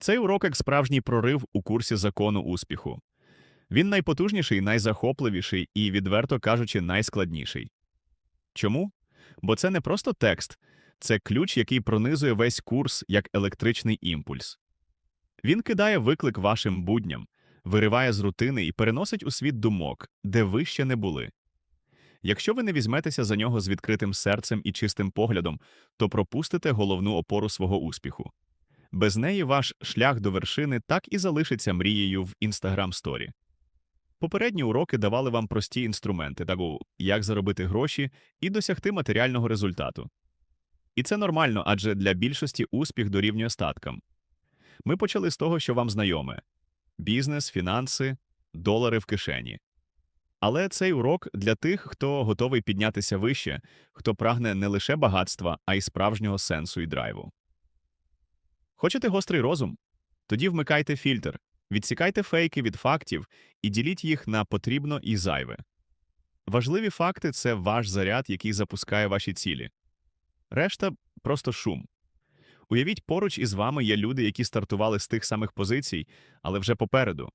Цей урок як справжній прорив у курсі закону успіху. Він найпотужніший, найзахопливіший і, відверто кажучи, найскладніший. Чому? Бо це не просто текст, це ключ, який пронизує весь курс як електричний імпульс. Він кидає виклик вашим будням, вириває з рутини і переносить у світ думок, де ви ще не були. Якщо ви не візьметеся за нього з відкритим серцем і чистим поглядом, то пропустите головну опору свого успіху. Без неї ваш шлях до вершини так і залишиться мрією в Instagram сторі. Попередні уроки давали вам прості інструменти, таку як заробити гроші і досягти матеріального результату. І це нормально, адже для більшості успіх дорівнює статкам. Ми почали з того, що вам знайоме бізнес, фінанси, долари в кишені. Але цей урок для тих, хто готовий піднятися вище, хто прагне не лише багатства, а й справжнього сенсу і драйву. Хочете гострий розум? Тоді вмикайте фільтр, відсікайте фейки від фактів і діліть їх на потрібно і зайве. Важливі факти це ваш заряд, який запускає ваші цілі. Решта просто шум. Уявіть, поруч із вами є люди, які стартували з тих самих позицій, але вже попереду.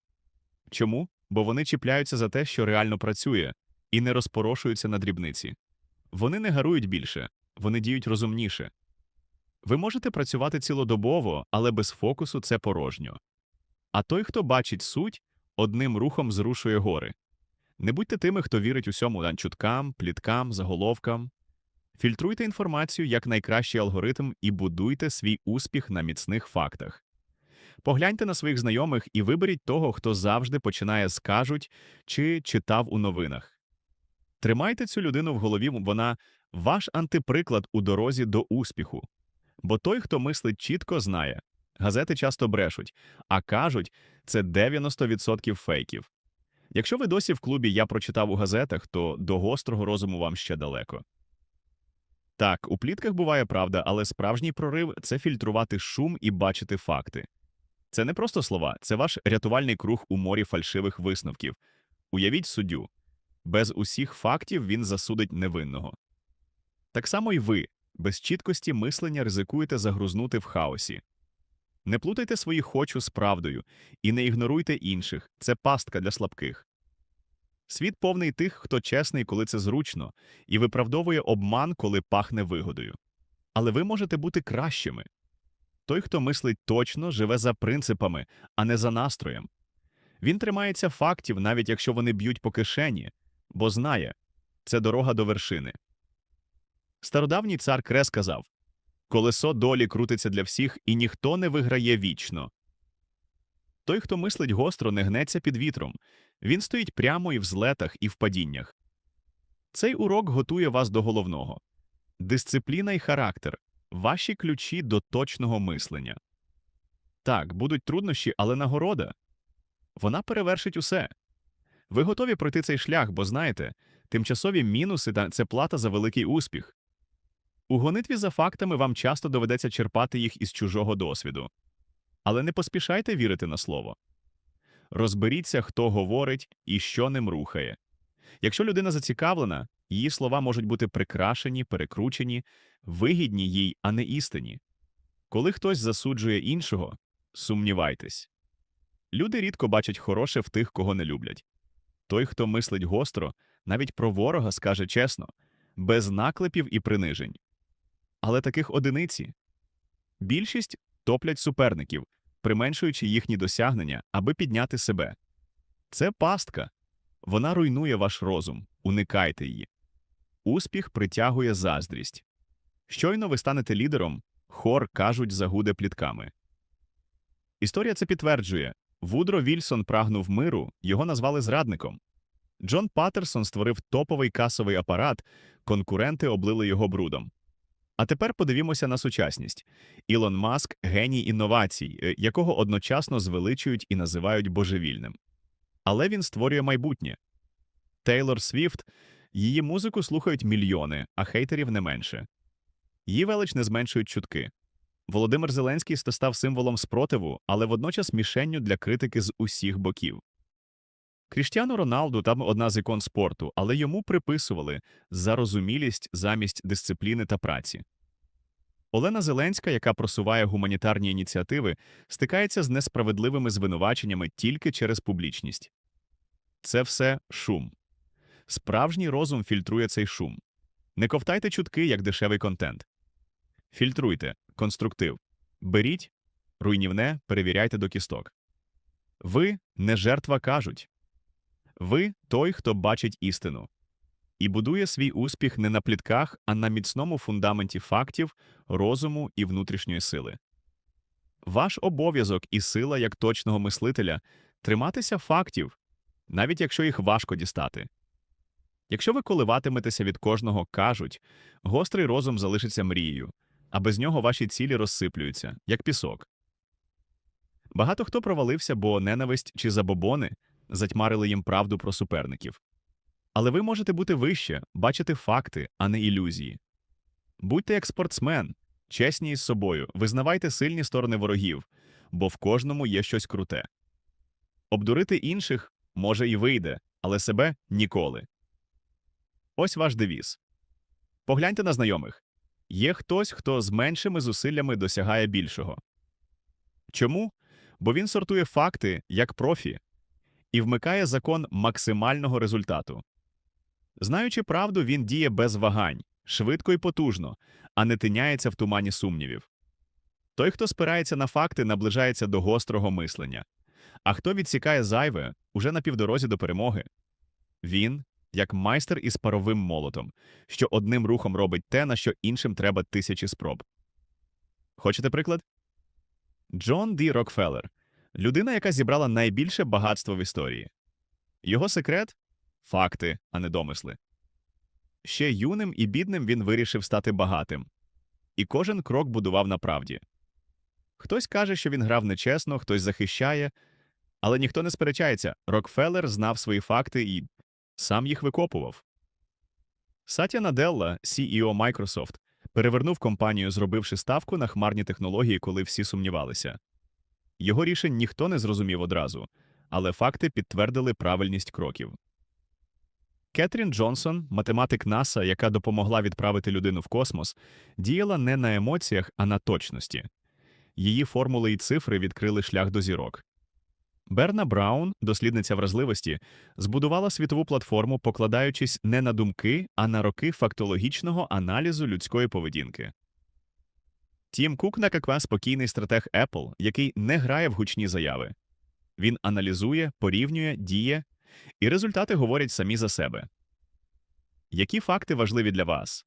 Чому? Бо вони чіпляються за те, що реально працює, і не розпорошуються на дрібниці. Вони не гарують більше, вони діють розумніше. Ви можете працювати цілодобово, але без фокусу це порожньо. А той, хто бачить суть, одним рухом зрушує гори. Не будьте тими, хто вірить усьому чуткам, пліткам, заголовкам. Фільтруйте інформацію як найкращий алгоритм і будуйте свій успіх на міцних фактах. Погляньте на своїх знайомих і виберіть того, хто завжди починає з кажуть чи читав у новинах. Тримайте цю людину в голові, вона ваш антиприклад у дорозі до успіху. Бо той, хто мислить чітко, знає. Газети часто брешуть, а кажуть, це 90% фейків. Якщо ви досі в клубі я прочитав у газетах, то до гострого розуму вам ще далеко. Так, у плітках буває правда, але справжній прорив це фільтрувати шум і бачити факти. Це не просто слова, це ваш рятувальний круг у морі фальшивих висновків. Уявіть суддю. Без усіх фактів він засудить невинного. Так само й ви, без чіткості мислення ризикуєте загрузнути в хаосі. Не плутайте свої хочу з правдою і не ігноруйте інших це пастка для слабких. Світ повний тих, хто чесний, коли це зручно, і виправдовує обман, коли пахне вигодою. Але ви можете бути кращими. Той, хто мислить точно, живе за принципами, а не за настроєм. Він тримається фактів, навіть якщо вони б'ють по кишені, бо знає це дорога до вершини. Стародавній цар Кре сказав Колесо долі крутиться для всіх, і ніхто не виграє вічно. Той, хто мислить гостро, не гнеться під вітром, він стоїть прямо і в злетах, і в падіннях. Цей урок готує вас до головного дисципліна і характер ваші ключі до точного мислення. Так, будуть труднощі, але нагорода вона перевершить усе. Ви готові пройти цей шлях, бо знаєте, тимчасові мінуси це плата за великий успіх. У гонитві за фактами вам часто доведеться черпати їх із чужого досвіду. Але не поспішайте вірити на слово. Розберіться, хто говорить і що ним рухає. Якщо людина зацікавлена, її слова можуть бути прикрашені, перекручені, вигідні їй, а не істині. Коли хтось засуджує іншого, сумнівайтесь. Люди рідко бачать хороше в тих, кого не люблять. Той, хто мислить гостро, навіть про ворога скаже чесно, без наклепів і принижень. Але таких одиниці більшість топлять суперників, применшуючи їхні досягнення, аби підняти себе. Це пастка. Вона руйнує ваш розум, уникайте її. Успіх притягує заздрість. Щойно ви станете лідером, хор кажуть, загуде плітками. Історія це підтверджує Вудро Вільсон прагнув миру, його назвали зрадником. Джон Паттерсон створив топовий касовий апарат, конкуренти облили його брудом. А тепер подивімося на сучасність. Ілон Маск геній інновацій, е, якого одночасно звеличують і називають божевільним. Але він створює майбутнє. Тейлор Свіфт, її музику слухають мільйони, а хейтерів не менше. Її велич не зменшують чутки. Володимир Зеленський став символом спротиву, але водночас мішенню для критики з усіх боків. Кріштіану Роналду там одна з ікон спорту, але йому приписували зарозумілість замість дисципліни та праці. Олена Зеленська, яка просуває гуманітарні ініціативи, стикається з несправедливими звинуваченнями тільки через публічність. Це все шум. Справжній розум фільтрує цей шум. Не ковтайте чутки як дешевий контент. Фільтруйте конструктив. Беріть руйнівне, перевіряйте до кісток. Ви не жертва кажуть. Ви той, хто бачить істину. І будує свій успіх не на плітках, а на міцному фундаменті фактів, розуму і внутрішньої сили. Ваш обов'язок і сила як точного мислителя триматися фактів, навіть якщо їх важко дістати. Якщо ви коливатиметеся від кожного кажуть, гострий розум залишиться мрією, а без нього ваші цілі розсиплюються, як пісок. Багато хто провалився, бо ненависть чи забобони затьмарили їм правду про суперників. Але ви можете бути вище, бачити факти, а не ілюзії. Будьте як спортсмен, чесні із собою, визнавайте сильні сторони ворогів, бо в кожному є щось круте. Обдурити інших може і вийде, але себе ніколи. Ось ваш девіз. Погляньте на знайомих. Є хтось, хто з меншими зусиллями досягає більшого. Чому? Бо він сортує факти як профі і вмикає закон максимального результату. Знаючи правду, він діє без вагань, швидко і потужно, а не тиняється в тумані сумнівів. Той, хто спирається на факти, наближається до гострого мислення, а хто відсікає зайве уже на півдорозі до перемоги. Він як майстер із паровим молотом, що одним рухом робить те, на що іншим треба тисячі спроб. Хочете приклад? Джон Ді Рокфеллер людина, яка зібрала найбільше багатство в історії. Його секрет факти, а не домисли. Ще юним і бідним він вирішив стати багатим, і кожен крок будував на правді. Хтось каже, що він грав нечесно, хтось захищає, але ніхто не сперечається. Рокфеллер знав свої факти і сам їх викопував. Сатя Наделла, CEO Microsoft, перевернув компанію, зробивши ставку на хмарні технології, коли всі сумнівалися. Його рішень ніхто не зрозумів одразу, але факти підтвердили правильність кроків. Кетрін Джонсон, математик НАСА, яка допомогла відправити людину в космос, діяла не на емоціях, а на точності. Її формули і цифри відкрили шлях до зірок. Берна Браун, дослідниця вразливості, збудувала світову платформу, покладаючись не на думки, а на роки фактологічного аналізу людської поведінки. Тім Кук накаква спокійний стратег Apple, який не грає в гучні заяви. Він аналізує, порівнює, діє, і результати говорять самі за себе. Які факти важливі для вас?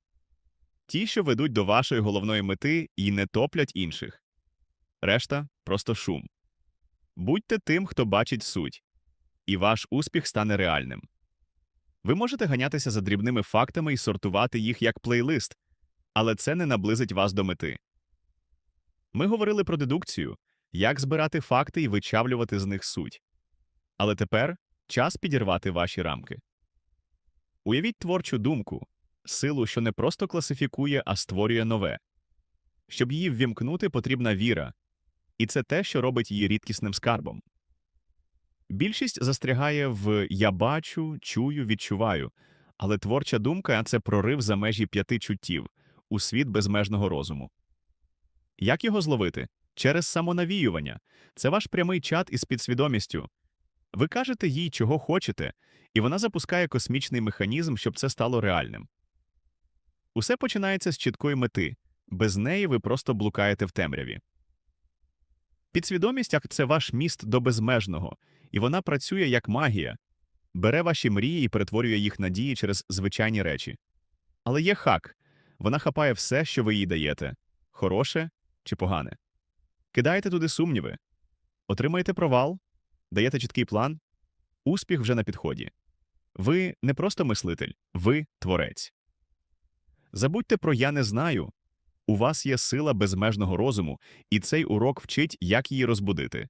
Ті, що ведуть до вашої головної мети і не топлять інших. Решта просто шум. Будьте тим, хто бачить суть, і ваш успіх стане реальним. Ви можете ганятися за дрібними фактами і сортувати їх як плейлист, але це не наблизить вас до мети. Ми говорили про дедукцію, як збирати факти і вичавлювати з них суть. Але тепер час підірвати ваші рамки. Уявіть творчу думку, силу, що не просто класифікує, а створює нове. Щоб її ввімкнути, потрібна віра, і це те, що робить її рідкісним скарбом. Більшість застрягає в я бачу, чую, відчуваю, але творча думка це прорив за межі п'яти чуттів у світ безмежного розуму. Як його зловити? Через самонавіювання. Це ваш прямий чат із підсвідомістю. Ви кажете їй, чого хочете, і вона запускає космічний механізм, щоб це стало реальним. Усе починається з чіткої мети без неї ви просто блукаєте в темряві. Підсвідомість це ваш міст до безмежного, і вона працює як магія, бере ваші мрії і перетворює їх надії через звичайні речі. Але є хак вона хапає все, що ви їй даєте хороше чи погане. Кидаєте туди сумніви, отримаєте провал, даєте чіткий план, успіх вже на підході. Ви не просто мислитель, ви творець. Забудьте про я не знаю. У вас є сила безмежного розуму, і цей урок вчить, як її розбудити.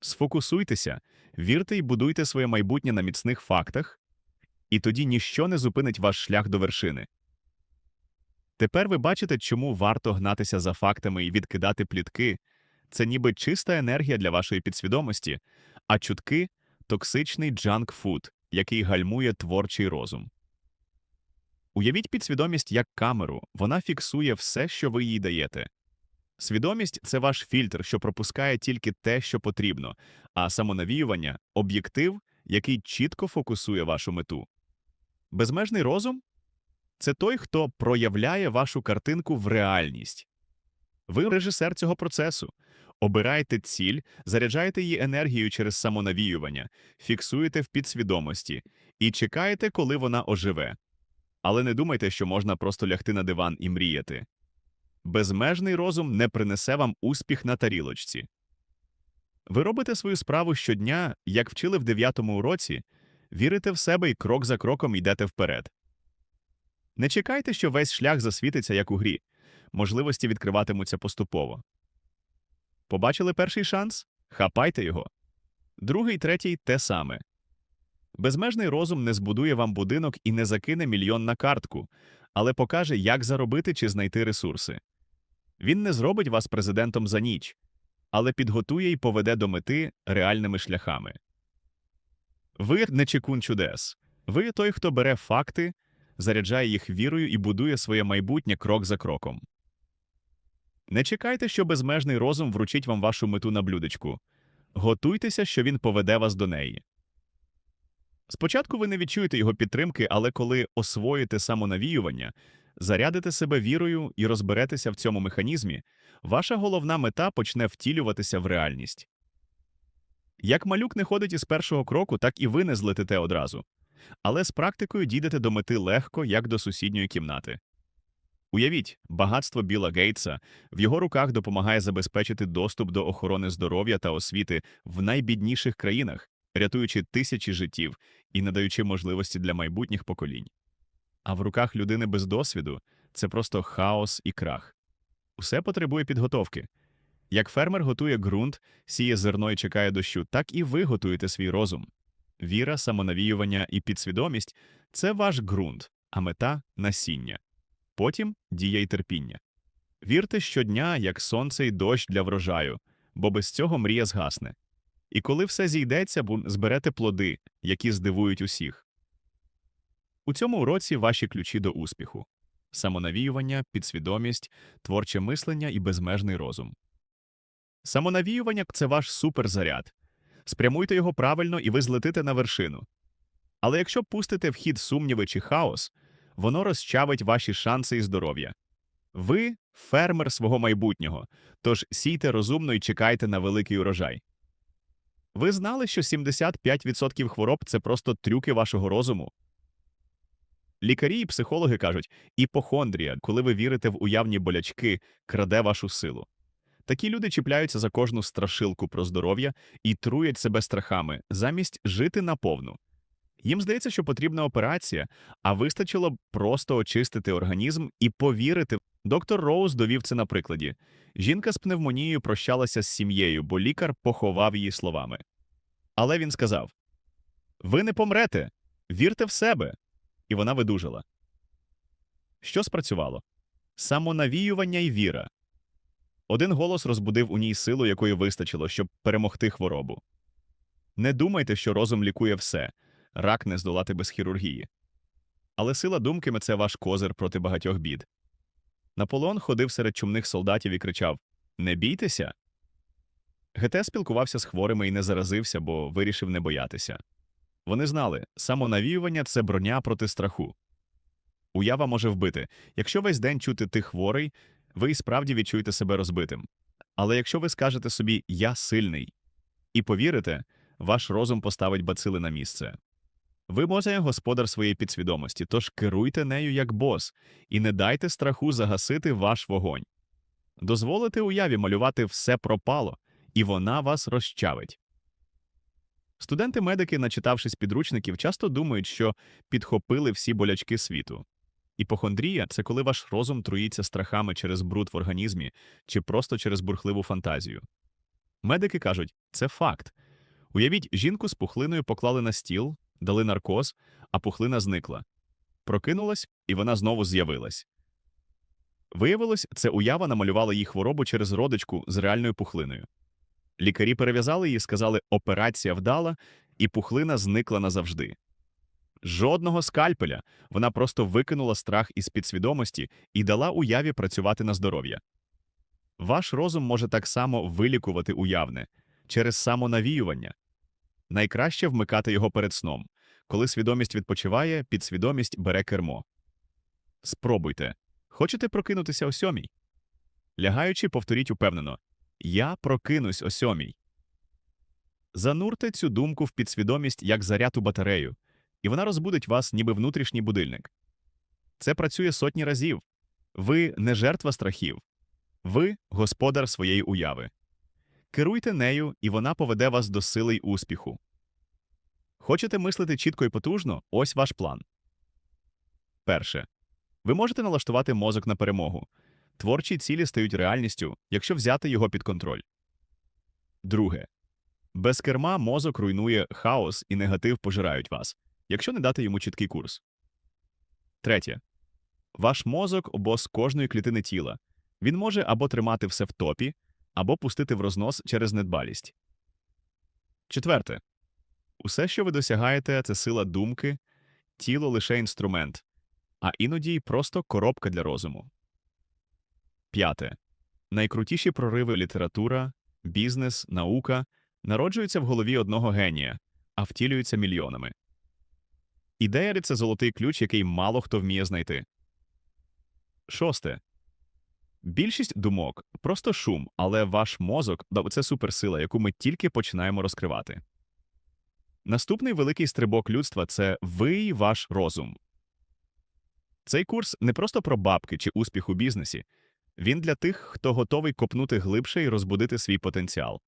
Сфокусуйтеся, вірте і будуйте своє майбутнє на міцних фактах, і тоді ніщо не зупинить ваш шлях до вершини. Тепер ви бачите, чому варто гнатися за фактами і відкидати плітки це ніби чиста енергія для вашої підсвідомості, а чутки токсичний джанк-фуд, який гальмує творчий розум. Уявіть підсвідомість як камеру, вона фіксує все, що ви їй даєте. Свідомість це ваш фільтр, що пропускає тільки те, що потрібно, а самонавіювання об'єктив, який чітко фокусує вашу мету. Безмежний розум це той, хто проявляє вашу картинку в реальність. Ви режисер цього процесу. Обираєте ціль, заряджаєте її енергією через самонавіювання, фіксуєте в підсвідомості і чекаєте, коли вона оживе. Але не думайте, що можна просто лягти на диван і мріяти. Безмежний розум не принесе вам успіх на тарілочці. Ви робите свою справу щодня, як вчили в дев'ятому уроці, вірите в себе і крок за кроком йдете вперед. Не чекайте, що весь шлях засвітиться, як у грі, можливості відкриватимуться поступово. Побачили перший шанс? Хапайте його. Другий, третій те саме. Безмежний розум не збудує вам будинок і не закине мільйон на картку, але покаже, як заробити чи знайти ресурси. Він не зробить вас президентом за ніч, але підготує і поведе до мети реальними шляхами. Ви не чекун чудес. Ви той, хто бере факти, заряджає їх вірою і будує своє майбутнє крок за кроком. Не чекайте, що безмежний розум вручить вам вашу мету на блюдечку. Готуйтеся, що він поведе вас до неї. Спочатку ви не відчуєте його підтримки, але коли освоїте самонавіювання, зарядите себе вірою і розберетеся в цьому механізмі, ваша головна мета почне втілюватися в реальність. Як малюк не ходить із першого кроку, так і ви не злетите одразу. Але з практикою дійдете до мети легко, як до сусідньої кімнати. Уявіть, багатство Біла Гейтса в його руках допомагає забезпечити доступ до охорони здоров'я та освіти в найбідніших країнах, рятуючи тисячі життів і надаючи можливості для майбутніх поколінь. А в руках людини без досвіду це просто хаос і крах. Усе потребує підготовки. Як фермер готує ґрунт, сіє зерно і чекає дощу, так і ви готуєте свій розум. Віра, самонавіювання і підсвідомість це ваш ґрунт, а мета насіння. Потім дія й терпіння. Вірте щодня, як сонце й дощ для врожаю, бо без цього мрія згасне. І коли все зійдеться, зберете плоди, які здивують усіх. У цьому уроці ваші ключі до успіху самонавіювання, підсвідомість, творче мислення і безмежний розум. Самонавіювання це ваш суперзаряд. Спрямуйте його правильно, і ви злетите на вершину. Але якщо пустите в хід сумніви чи хаос, воно розчавить ваші шанси і здоров'я. Ви фермер свого майбутнього, тож сійте розумно і чекайте на великий урожай. Ви знали, що 75% хвороб це просто трюки вашого розуму? Лікарі і психологи кажуть, іпохондрія, коли ви вірите в уявні болячки, краде вашу силу. Такі люди чіпляються за кожну страшилку про здоров'я і труять себе страхами, замість жити наповну. Їм здається, що потрібна операція, а вистачило б просто очистити організм і повірити. Доктор Роуз довів це на прикладі. Жінка з пневмонією прощалася з сім'єю, бо лікар поховав її словами. Але він сказав: Ви не помрете, вірте в себе. І вона видужала. Що спрацювало? Самонавіювання і віра. Один голос розбудив у ній силу, якої вистачило, щоб перемогти хворобу. Не думайте, що розум лікує все рак не здолати без хірургії. Але сила думки це ваш козир проти багатьох бід. Наполеон ходив серед чумних солдатів і кричав Не бійтеся. ГТ спілкувався з хворими і не заразився, бо вирішив не боятися. Вони знали, самонавіювання це броня проти страху. Уява може вбити. Якщо весь день чути ти хворий, ви і справді відчуєте себе розбитим. Але якщо ви скажете собі Я сильний і повірите, ваш розум поставить бацили на місце. Ви може господар своєї підсвідомості, тож керуйте нею як бос, і не дайте страху загасити ваш вогонь. Дозволите уяві малювати все пропало, і вона вас розчавить. Студенти-медики, начитавшись підручників, часто думають, що підхопили всі болячки світу. Іпохондрія це коли ваш розум труїться страхами через бруд в організмі чи просто через бурхливу фантазію. Медики кажуть, це факт. Уявіть, жінку з пухлиною поклали на стіл, дали наркоз, а пухлина зникла. Прокинулась, і вона знову з'явилась. Виявилось, це уява намалювала їй хворобу через родичку з реальною пухлиною. Лікарі перев'язали її, сказали, операція вдала, і пухлина зникла назавжди. Жодного скальпеля. Вона просто викинула страх із підсвідомості і дала уяві працювати на здоров'я. Ваш розум може так само вилікувати уявне через самонавіювання. Найкраще вмикати його перед сном. Коли свідомість відпочиває, підсвідомість бере кермо. Спробуйте. Хочете прокинутися о сьомій? Лягаючи, повторіть упевнено Я прокинусь о сьомій. Занурте цю думку в підсвідомість як заряд у батарею, і вона розбудить вас, ніби внутрішній будильник. Це працює сотні разів. Ви не жертва страхів, ви господар своєї уяви. Керуйте нею, і вона поведе вас до сили й успіху. Хочете мислити чітко і потужно? Ось ваш план. Перше. Ви можете налаштувати мозок на перемогу. Творчі цілі стають реальністю, якщо взяти його під контроль. Друге. Без керма мозок руйнує хаос і негатив пожирають вас, якщо не дати йому чіткий курс. Третє. Ваш мозок обоз кожної клітини тіла. Він може або тримати все в топі, або пустити в рознос через недбалість. Четверте. Усе, що ви досягаєте, це сила думки, тіло лише інструмент, а іноді й просто коробка для розуму. П'яте. Найкрутіші прориви література, бізнес, наука народжуються в голові одного генія, а втілюються мільйонами. Ідея – це золотий ключ, який мало хто вміє знайти. Шосте. Більшість думок просто шум, але ваш мозок – це суперсила, яку ми тільки починаємо розкривати. Наступний великий стрибок людства це ви і ваш розум. Цей курс не просто про бабки чи успіх у бізнесі. Він для тих, хто готовий копнути глибше і розбудити свій потенціал.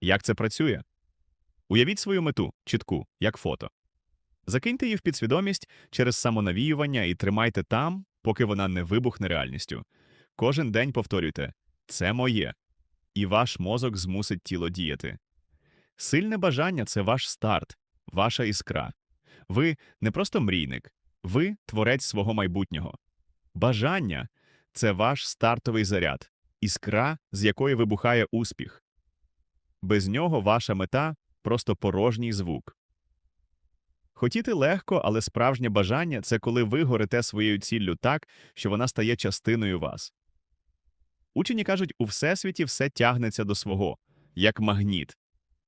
Як це працює? Уявіть свою мету, чітку, як фото. Закиньте її в підсвідомість через самонавіювання і тримайте там, поки вона не вибухне реальністю. Кожен день повторюйте це моє, і ваш мозок змусить тіло діяти. Сильне бажання це ваш старт, ваша іскра. Ви не просто мрійник, ви творець свого майбутнього. Бажання це ваш стартовий заряд, іскра, з якої вибухає успіх. Без нього ваша мета просто порожній звук. Хотіти легко, але справжнє бажання це коли ви горите своєю ціллю так, що вона стає частиною вас. Учені кажуть, у всесвіті все тягнеться до свого, як магніт.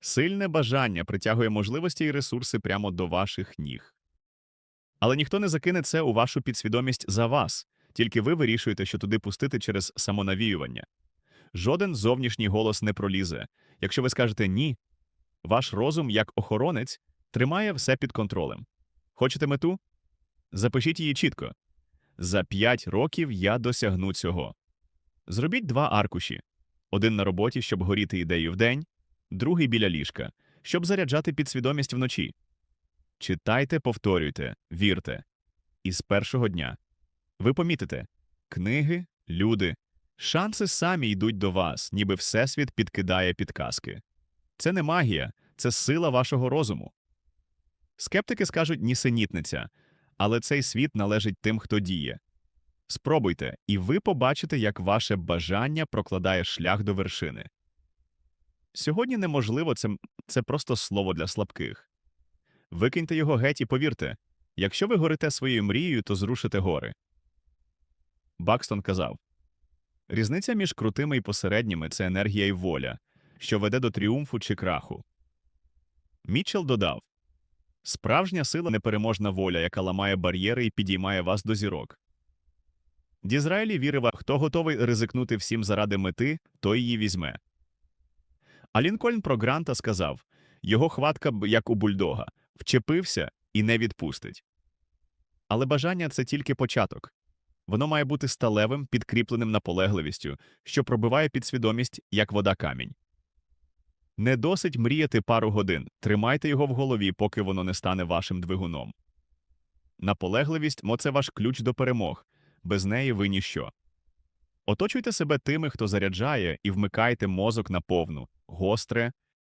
Сильне бажання притягує можливості і ресурси прямо до ваших ніг. Але ніхто не закине це у вашу підсвідомість за вас, тільки ви вирішуєте, що туди пустити через самонавіювання. Жоден зовнішній голос не пролізе. Якщо ви скажете ні, ваш розум, як охоронець, тримає все під контролем. Хочете мету? Запишіть її чітко. За п'ять років я досягну цього. Зробіть два аркуші: один на роботі, щоб горіти ідею вдень, другий біля ліжка, щоб заряджати підсвідомість вночі. Читайте, повторюйте, вірте. І з першого дня ви помітите книги, люди, шанси самі йдуть до вас, ніби Всесвіт підкидає підказки. Це не магія, це сила вашого розуму. Скептики скажуть нісенітниця, але цей світ належить тим, хто діє. Спробуйте, і ви побачите, як ваше бажання прокладає шлях до вершини. Сьогодні неможливо це, це просто слово для слабких. Викиньте його геть і повірте якщо ви горите своєю мрією, то зрушите гори. Бакстон казав різниця між крутими і посередніми це енергія і воля, що веде до тріумфу чи краху. Мітчелл додав справжня сила непереможна воля, яка ламає бар'єри і підіймає вас до зірок. Дізраїлі вірив, хто готовий ризикнути всім заради мети, той її візьме. А Лінкольн про Гранта сказав його хватка, як у бульдога, вчепився і не відпустить. Але бажання це тільки початок. Воно має бути сталевим, підкріпленим наполегливістю, що пробиває підсвідомість, як вода камінь. Не досить мріяти пару годин, тримайте його в голові, поки воно не стане вашим двигуном. Наполегливість це ваш ключ до перемог, без неї ви ніщо. Оточуйте себе тими, хто заряджає, і вмикайте мозок на повну, гостре.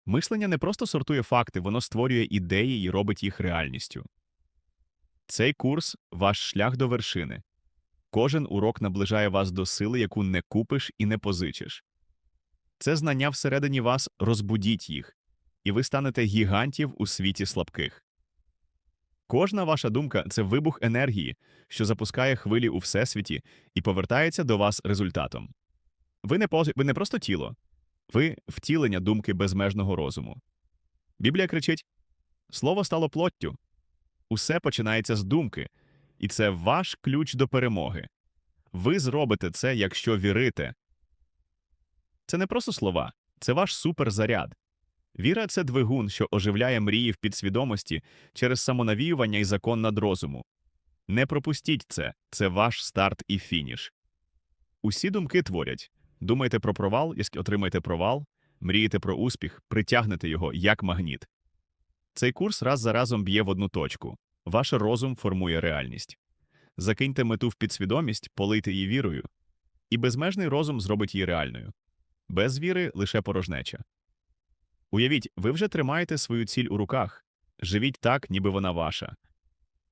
Мислення не просто сортує факти, воно створює ідеї і робить їх реальністю. Цей курс ваш шлях до вершини. Кожен урок наближає вас до сили, яку не купиш і не позичиш. Це знання всередині вас розбудіть їх, і ви станете гігантів у світі слабких. Кожна ваша думка це вибух енергії, що запускає хвилі у всесвіті і повертається до вас результатом. Ви не, поз- ви не просто тіло, ви втілення думки безмежного розуму. Біблія кричить: Слово стало плоттю. Усе починається з думки, і це ваш ключ до перемоги. Ви зробите це, якщо вірите. Це не просто слова, це ваш суперзаряд. Віра це двигун, що оживляє мрії в підсвідомості через самонавіювання і закон надрозуму. Не пропустіть це, це ваш старт і фініш. Усі думки творять. Думаєте про провал, якщо отримаєте провал, мрієте про успіх, притягнете його як магніт. Цей курс раз за разом б'є в одну точку. Ваш розум формує реальність. Закиньте мету в підсвідомість, полийте її вірою, і безмежний розум зробить її реальною. Без віри лише порожнеча. Уявіть, ви вже тримаєте свою ціль у руках. Живіть так, ніби вона ваша.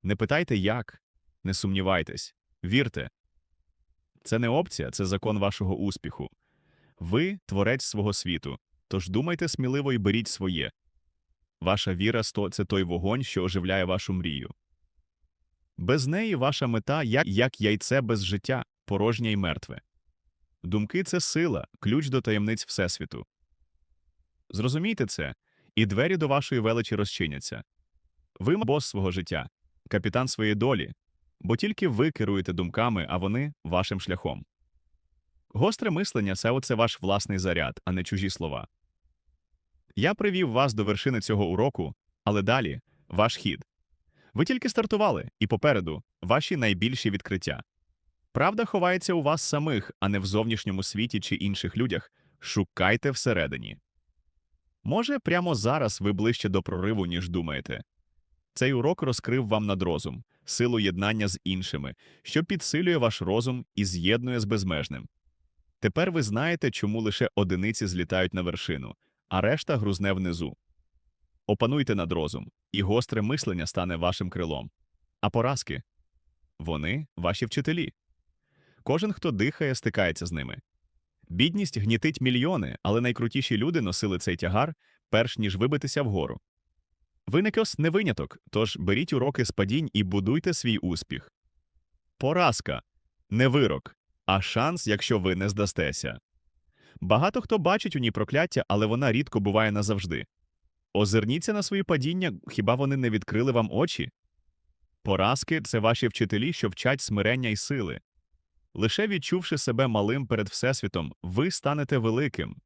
Не питайте як, не сумнівайтесь, вірте. Це не опція, це закон вашого успіху. Ви творець свого світу, тож думайте сміливо і беріть своє. Ваша віра це той вогонь, що оживляє вашу мрію. Без неї ваша мета як, як яйце без життя, порожнє й мертве. Думки це сила, ключ до таємниць Всесвіту. Зрозумійте це, і двері до вашої величі розчиняться. Ви бос свого життя, капітан своєї долі, бо тільки ви керуєте думками, а вони вашим шляхом. Гостре мислення це оце ваш власний заряд, а не чужі слова. Я привів вас до вершини цього уроку, але далі ваш хід. Ви тільки стартували, і попереду ваші найбільші відкриття. Правда ховається у вас самих, а не в зовнішньому світі чи інших людях. Шукайте всередині. Може, прямо зараз ви ближче до прориву, ніж думаєте. Цей урок розкрив вам надрозум, силу єднання з іншими, що підсилює ваш розум і з'єднує з безмежним. Тепер ви знаєте, чому лише одиниці злітають на вершину, а решта грузне внизу. Опануйте надрозум, і гостре мислення стане вашим крилом. А поразки вони ваші вчителі. Кожен, хто дихає, стикається з ними. Бідність гнітить мільйони, але найкрутіші люди носили цей тягар, перш ніж вибитися вгору. Виникос не виняток, тож беріть уроки з падінь і будуйте свій успіх. Поразка не вирок, а шанс, якщо ви не здастеся. Багато хто бачить у ній прокляття, але вона рідко буває назавжди. Озирніться на свої падіння, хіба вони не відкрили вам очі? Поразки це ваші вчителі, що вчать смирення й сили. Лише відчувши себе малим перед Всесвітом, ви станете великим.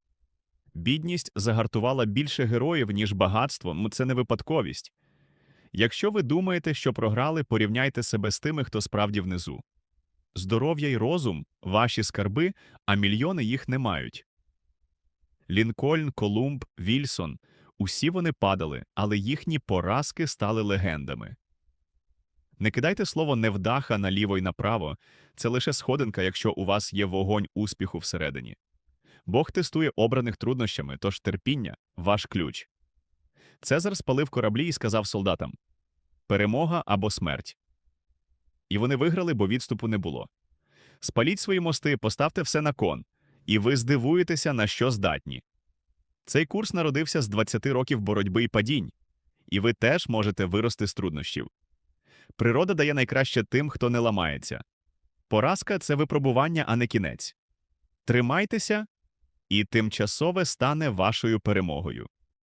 Бідність загартувала більше героїв, ніж багатство, це не випадковість. Якщо ви думаєте, що програли, порівняйте себе з тими, хто справді внизу. Здоров'я й розум ваші скарби, а мільйони їх не мають. Лінкольн, Колумб, Вільсон усі вони падали, але їхні поразки стали легендами. Не кидайте слово невдаха наліво й направо, це лише сходинка, якщо у вас є вогонь успіху всередині. Бог тестує обраних труднощами, тож терпіння ваш ключ. Цезар спалив кораблі і сказав солдатам перемога або смерть. І вони виграли, бо відступу не було. Спаліть свої мости, поставте все на кон, і ви здивуєтеся, на що здатні. Цей курс народився з 20 років боротьби і падінь, і ви теж можете вирости з труднощів. Природа дає найкраще тим, хто не ламається. Поразка це випробування, а не кінець. Тримайтеся, і тимчасове стане вашою перемогою.